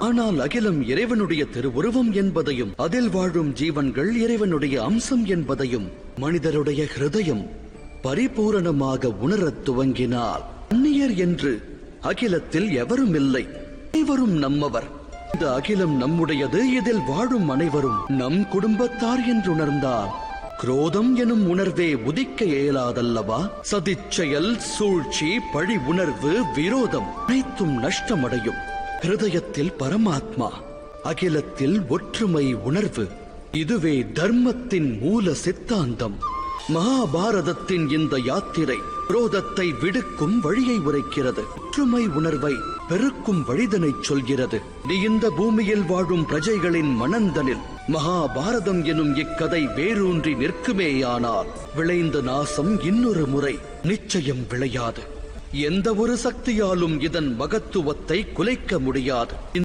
ஆனால் அகிலம் இறைவனுடைய திருவுருவம் என்பதையும் அதில் வாழும் ஜீவன்கள் இறைவனுடைய அம்சம் என்பதையும் மனிதருடைய ஹிருதயம் பரிபூரணமாக உணரத் துவங்கினால் அந்நியர் என்று அகிலத்தில் எவரும் இல்லை. அனைவரும் நம்மவர். இந்த அகிலம் நம்முடையது இதில் வாழும் அனைவரும் நம் குடும்பத்தார் என்றுணர்ந்தார் குரோதம் எனும் உணர்வே உதிக்க இயலாதல்லவா? சதிச்செயல் சூழ்ச்சி பழி உணர்வு விரோதம் அனைத்தும் நஷ்டமடையும். ஹிருதயத்தில் பரமாத்மா அகிலத்தில் ஒற்றுமை உணர்வு. இதுவே தர்மத்தின் மூல சித்தாந்தம். மகாபாரதத்தின் இந்த யாத்திரை குரோதத்தை விடுக்கும் வழியை உரைக்கிறது. ஒற்றுமை உணர்வை பெருக்கும் வழிதனை சொல்கிறது. நீ இந்த பூமியில் வாழும் பிரஜைகளின் மனந்தனில் மகாபாரதம் எனும் இக்கதை வேரூன்றி நிற்குமேயானால் விளைந்த நாசம் இன்னொரு முறை நிச்சயம் விளையாது. எந்த ஒரு சக்தியாலும் இதன் மகத்துவத்தை குலைக்க முடியாது.